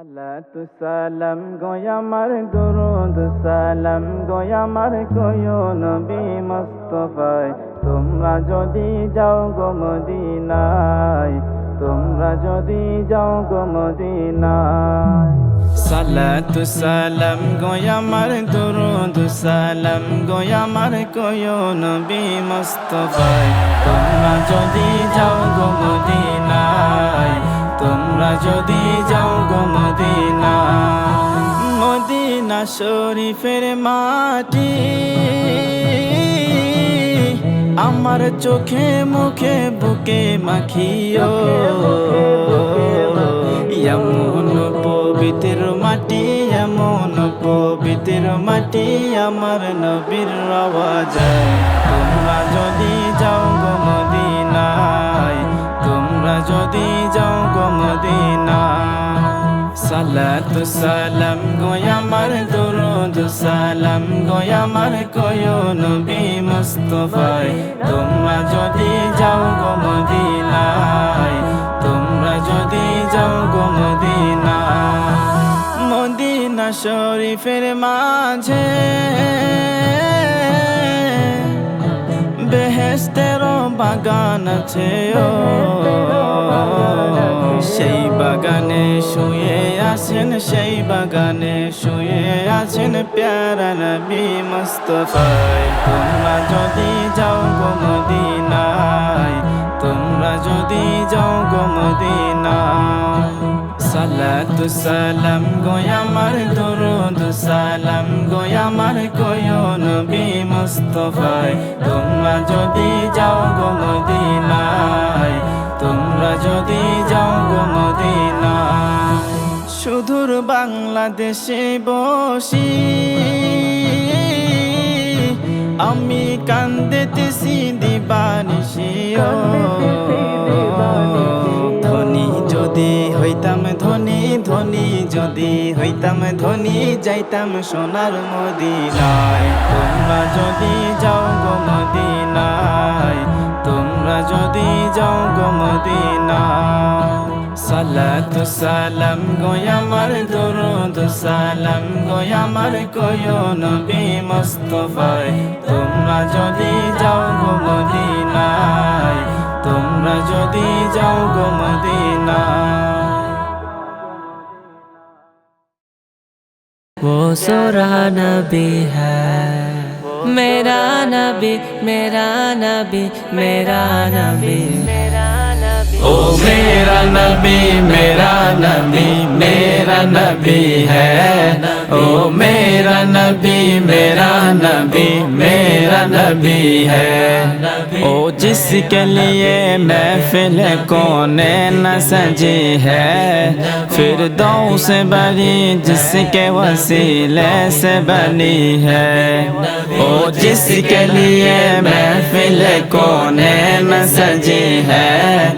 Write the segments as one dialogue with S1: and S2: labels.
S1: সালাতু সালাম গোয়ামার দুরুদ, সালাম গোয়ামার কয়ো নবী মুস্তফায় তোমরা যদি যাও গো মদিনায়, তোমরা যদি যাও গো মদিনায়। সালাতু সালাম গোয়ামার দুরুদ, সালাম গোয়ামার কয়ো নবী মুস্তফায় তোমরা শরীফের মাটি, আমার চোখে মুখে, বুকে মাখিও। এমন পবিত্র মাটি, এমন পবিত্র মাটি আমার নবীর আওয়াজ তোমরা যদি যাও গো মদিনায়, তোমরা যদি যাও গো মদিনা সালাতু, সালাম গোয়ামার দুরুদ, সালাম গোয়ামার কয়ো নবী মুস্তফায় তোমরা যদি যাও গো মদিনায়, তোমরা যদি যাও গো মদিনা মদিনা শরীফের মাঝে বেহেস্তেরও বাগান আছে ও সেই বাগানে শুয়ে আছেন সেই বাগানে শুয়ে আছেন প্যারা নবী মুস্তফায় তোমরা যদি যাও গো মদিনায় তোমরা যদি যাও গো মদিনায় সালাতু সালাম গোয়ামার দুরুদ সালাম গোয়ামার কয়ো নবী মুস্তফায় তোমরা যদি যাও গো মদিনায়, তোমরা যদি যাও গো মদিনায়। সুদূর বাংলাদেশে বসি, আমি কান্দেতেছি দিবানিসিও। যদি হইতাম ধনী ধনী যদি হইতাম ধনী, যাইতাম সোনার মদিনায়। তোমরা যদি যাও গো মদিনায়, তোমরা যদি যাও গো মদিনায়। সালাতু সালাম গোয়ামার দুরুদ সালাম গোয়ামার কয়ো নবী মুস্তফায়। তোমরা যদি যাও গো মদিনায় তোমরা যদি যাও গো মদিনা
S2: وہ سورا نبی ہے میرا نبی میرا نبی میرا نبی
S1: او میرا نبی میرا نبی میرا نبی ہے او میرا نبی میرا نبی میرا نبی ہے۔ او جس کے لیے محفل کونے نہ سجی ہے۔ پھر دو سے بری جس کے وسیلے سے بنی ہے۔ او جس کے لیے محفل کونے نہ سجی ہے۔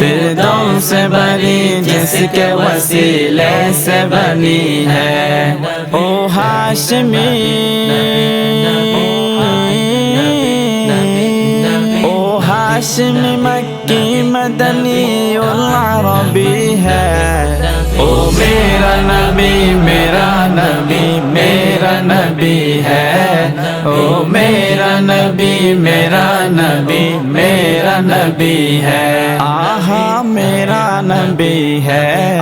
S1: فردوں سے بری جس کے وسیلے سے بنی ہے۔ او ہاشمی او ہاشمی مکی مدنی العربی ہے۔ او میرا نبی میرا نبی میرا نبی ہے۔ او میرا نبی، میرا نبی میرا نبی ہے۔ آہا، میرا نبی ہے۔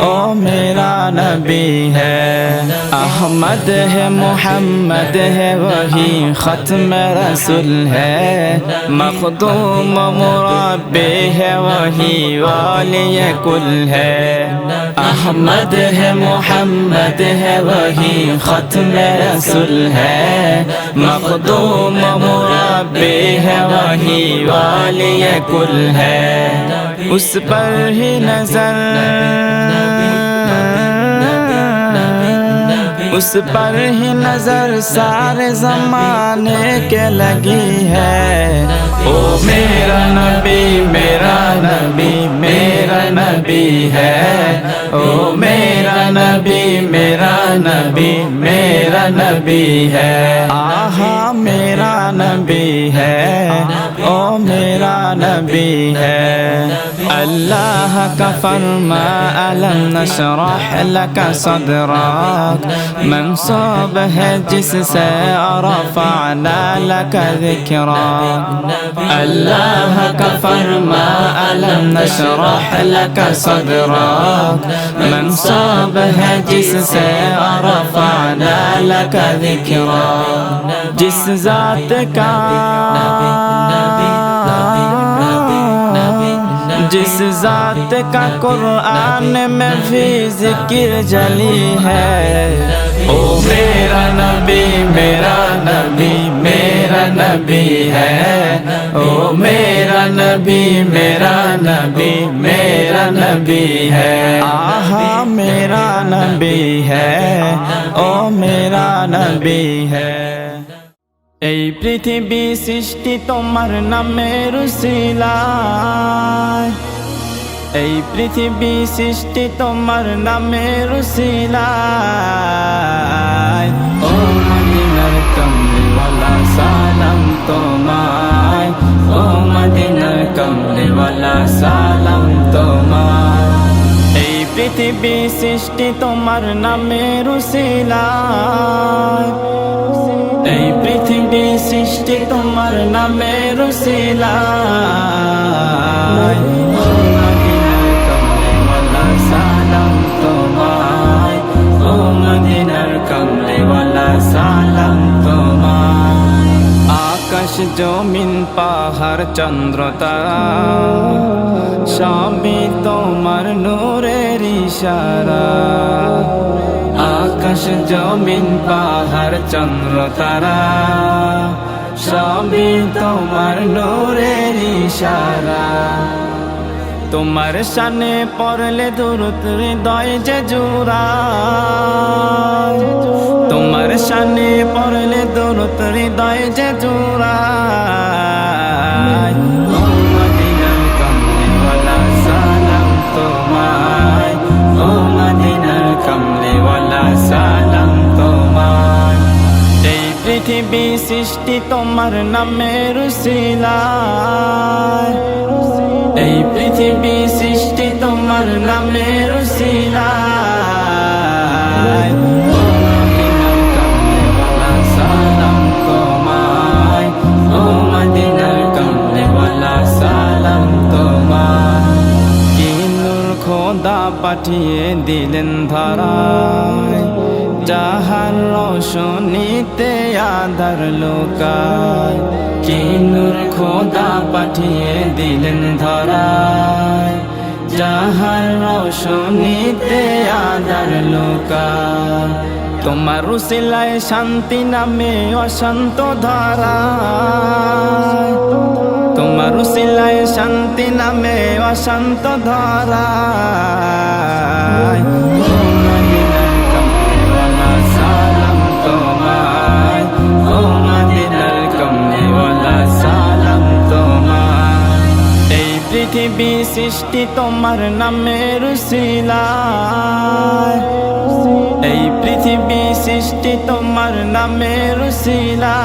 S1: او، میرا نبی ہے۔ احمد ہے، محمد ہے، وہی ختم رسول ہے۔ مخدوم مربی ہے، وہی والی کل ہے۔ احمد ہے، محمد ہے، وہی ختم رسول ہے۔ مخدوم تمام مربے ہے وہی والی کل ہے۔ اس پر ہی نظر۔ اس پر ہی نظر سارے زمانے کے لگی ہے۔ او میرا نبی میرا نبی میرا نبی ہے۔ او میرا نبی میرا نبی میرا نبی ہے۔ آہا، میرا نبی ہے۔ او میرا نبی ہے۔ الله كفرما ألم نشرح لك صدرك. منصوب ہے جس سے رفعنا لك ذكرك. الله كفرما ألم نشرح لك صدرك. منصوب ہے جس سے رفعنا لك ذكرك. جس ذاتك. نبي نبي جس ذات کا قرآن میں بھی ذکر جلی ہے۔ او میرا نبی میرا نبی میرا نبی ہے۔ او میرا نبی میرا نبی میرا نبی ہے۔ آہا، میرا نبی ہے۔ او میرا نبی ہے۔ এই পৃথিবী সৃষ্টি তোমার নামের শিলায় এই পৃথিবী সৃষ্টি তোমার নামের শিলায় ও মদিনার কমলিওয়ালা, সালাম তোমায়। ও মদিনার কমলিওয়ালা, সালাম তোমায়। এই পৃথিবী সৃষ্টি তোমার নামের শিলায় এই পৃথিবী সৃষ্টি তোমার নামের শিলায় জমিন পাহাড় চন্দ্র তারা সবই তোমার নূরের ইশারা। আকাশ জমিন পাহাড় চন্দ্রতারা। সবই তোমার নূরের ইশারা। তোমার সানে পড়লে দূরত হৃদয় যে জোড়া। সানে পড়লে দূরত হৃদয় যে জোড়া মদিনার কমলিওয়ালা, সালাম তোমায়। ও মদিনার কমলিওয়ালা, সালাম তোমায়। এই পৃথিবী সৃষ্টি তোমার নামের শিলায়। এই পৃথিবী সৃষ্টি তোমার নামের শিলায়। খোদা পাঠিয়ে দিলেন ধরায়। যাহার রোশনীতে আধার লোকায় কি নূর খোদা পাঠিয়ে দিলেন ধরায়। যাহার রোশনীতে আধার লোকায়, তোমার রুসিলায় শান্তি নামে অশান্ত ধারা তোমার রুসিলায় শান্তি নামে অশান্ত ধারা পৃথিবী সৃষ্টি তোমার নামের শিলায়। এই পৃথিবী সৃষ্টি তোমার নামের শিলায়।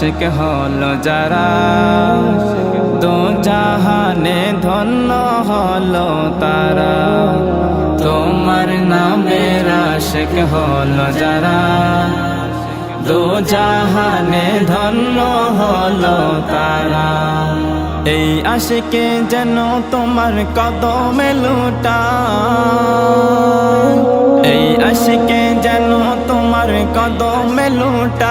S1: আশিক হল যারা। দো জাহানে ধন্য হল তারা। তোমার নামে আশিক হল যারা। দো জাহানে ধন্য হলো তারা। এই আশিকে যেন তোমার কদমে লুটা। এই আশিকে যেন তোমার কদমে লুটায়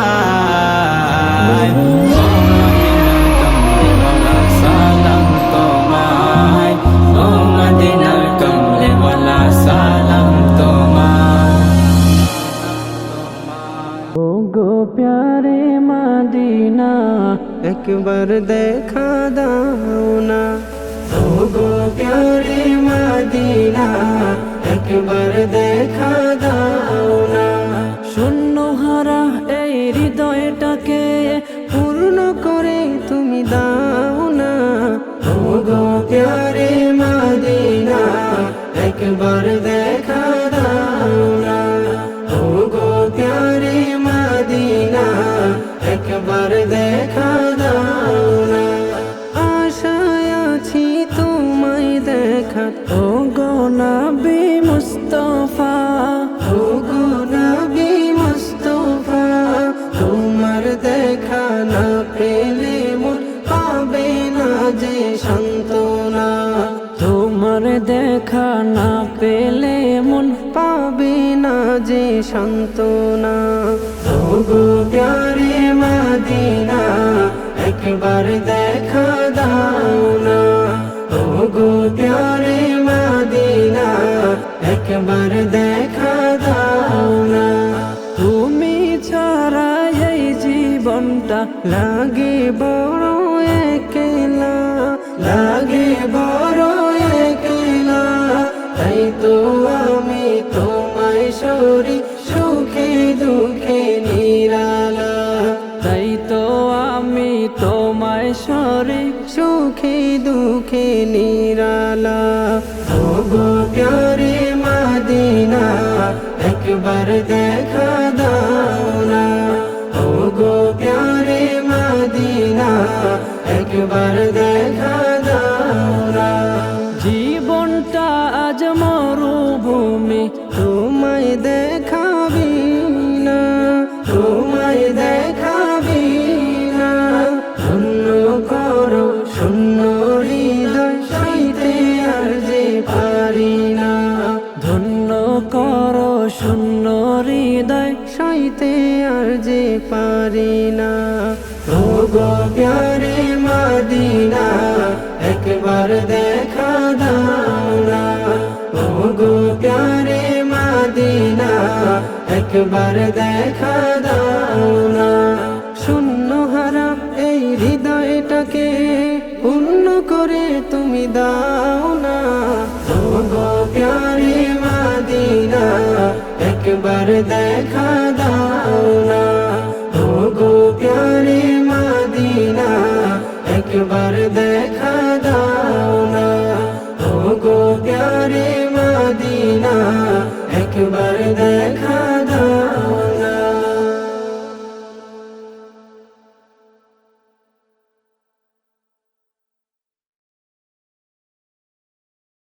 S3: সান্ত্বনা ওগো প্যারে মাদিনা, একবার দেখা দাও না ওগো প্যারে মাদিনা, একবার দেখা দাও না তুমি ছাড়া এই জীবনটা লাগে আবার দেখা দাও না ও গো প্যারে মদিনা একবার দেখা দাও না জীবনটা আজ মরুভূমি একবার দেখা দাও না। শূন্য হারা এই হৃদয়টাকে পূর্ণ করে তুমি দাও না। প্যারে মাদিনা, একবার দেখা